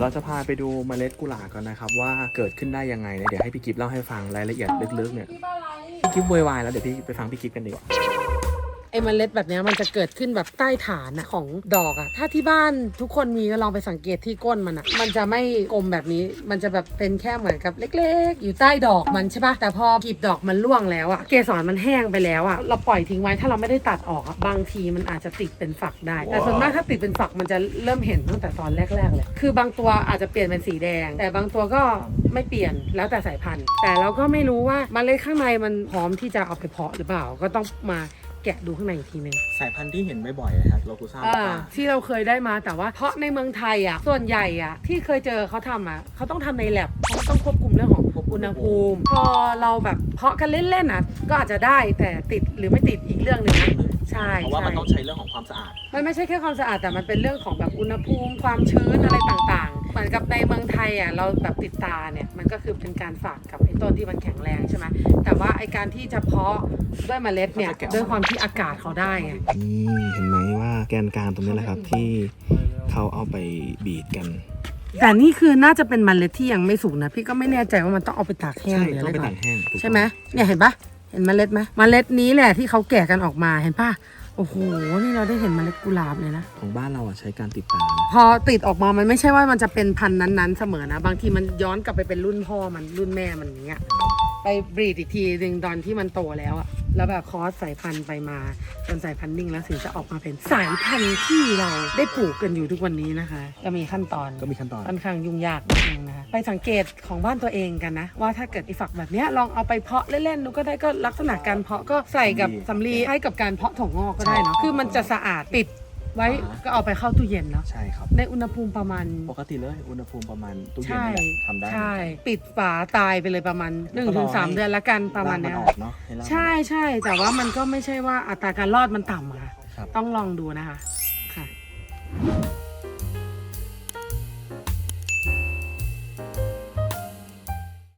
เราจะพาไปดูเมล็ดกุหลาบกันนะครับ ว่าเกิดขึ้นได้ยังไงเนี่ยเดี๋ยวให้พี่กิฟเล่าให้ฟังรายละเอียดลึกๆเนี่ยพี่กิฟวยวายแล้วเดี๋ยวพี่ไปฟังพี่กิฟกันดีกว่า ไอ้เมล็ดแบบเนี้ยมันจะเกิดขึ้นแบบใต้ฐานอะของดอกอะถ้าที่บ้านทุกคนมีก็ลองไปสังเกตที่ก้นมันอะมันจะไม่กลมแบบนี้ มันจะแบบเป็นแค่เหมือนกับเล็ก ๆ อยู่ใต้ดอกมันใช่ปะแต่พอกลีบดอกมันร่วงแล้วอะเกสรมันแห้งไปแล้วอะเราปล่อยทิ้งไว้ถ้าเราไม่ได้ตัดออกอะบางทีมันอาจจะติดเป็นฝักได้ แต่ส่วนมากถ้าติดเป็นฝักมันจะเริ่มเห็นตั้งแต่ตอนแรกๆเลยคือบางตัวอาจจะเปลี่ยนเป็นสีแดง แต่บางตัวก็ไม่เปลี่ยนแล้วแต่สายพันธุ์ แต่เราก็ไม่รู้ว่าเมล็ดข้างในมันพร้อมที่จะเอาไปเพาะหรือเปล่าก็ต้องมา แกะดูข้างในอีกทีหนึง สายพันธุ์ที่เห็นบ่อยๆนะครับโลกุซ่าอ่าที่เราเคยได้มาแต่ว่าเพราะในเมืองไทยอะส่วนใหญ่อะที่เคยเจอเขาทำอะเขาต้องทำในแลบเขาต้องควบคุมเรื่องของอุณหภูมิ พอเราแบบเพาะกันเล่นๆอะก็อาจจะได้แต่ติดหรือไม่ติดอีกเรื่องหนึ่งนะใช่เพราะว่ามันใช่ ต้องใช้เรื่องของความสะอาด มันไม่ใช่แค่ความสะอาดแต่มันเป็นเรื่องของแบบอุณหภูมิความชื้นอะไรต่างๆ เหมือนกับในเมืองไทยอะเราแบบติดตาเนี่ยมันก็คือเป็นการฝากกับไอ้ต้นที่มันแข็งแรงใช่ไหมแต่ว่าไอ้การที่จะเพาะด้วยเมล็ดเนี่ยเขาจะแกะด้วยความที่อากาศเขาได้ไงนี่เห็นไหมว่าแกนกลางตรงนี้แหละครับที่เขาเอาไปบีดกัน แต่นี่คือน่าจะเป็นเมล็ดที่ยังไม่สุกนะ พี่ก็ไม่แน่ใจว่ามันต้องเอาไปตากแห้งใช่หรืออะต้อไรงไปก่อตานกแห้งถูกต้องใช่ไหมเนี่ยเห็นปะเห็นเมล็ดไหมเมล็ดนี้แหละที่เขาแกะกันออกมาเห็นปะ โอ้โห นี่เราได้เห็นเมล็ดกุหลาบเลยนะ ของบ้านเราอะใช้การติดตานะพอติดออกมา มันไม่ใช่ว่ามันจะเป็นพันธุ์นั้นๆเสมอนะ บางทีมันย้อนกลับไปเป็นรุ่นพ่อมันรุ่นแม่มันอย่างเงี้ย ไปบรีดอีกทีหนึ่งตอนที่มันโตแล้วอะ แล้วแบบคอสสายพันธุ์ไปมาจนสายพันธุ์นิ่งแล้วถึงจะออกมาเป็นสายพันธุ์ที่เราได้ปลูกกันอยู่ทุกวันนี้นะคะจะมีขั้นตอนก็มีขั้นตอนค่อนข้างยุ่งยากนิดนึงนะคะไปสังเกตของบ้านตัวเองกันนะ ว่าถ้าเกิดไอีฝักแบบเนี้ยลองเอาไปเพาะเล่นๆดูก็ได้ก็ลักษณะการเพาะก็ใส่กับสำลีให้กับการเพาะถั่วงอกก็ได้เนาะคือมันจะสะอาดปิด ไว้ก็เอาไปเข้าตู้เย็นเนาะใช่ครับ ในอุณหภูมิประมาณ ปกติเลยอุณหภูมิประมาณตู้เย็นใช่นี่แหละทำได้ใช่ ปิดฝาตายไปเลยประมาณแล้วก็รอ1-3ให้เดือนละกันประมาณรกเนี้ยออกเนาะให้รากมันใช่ใช่แต่ว่ามันก็ไม่ใช่ว่าอัตราการรอดมันต่ำอะค่ะ ครับ ต้องลองดูนะคะค่ะ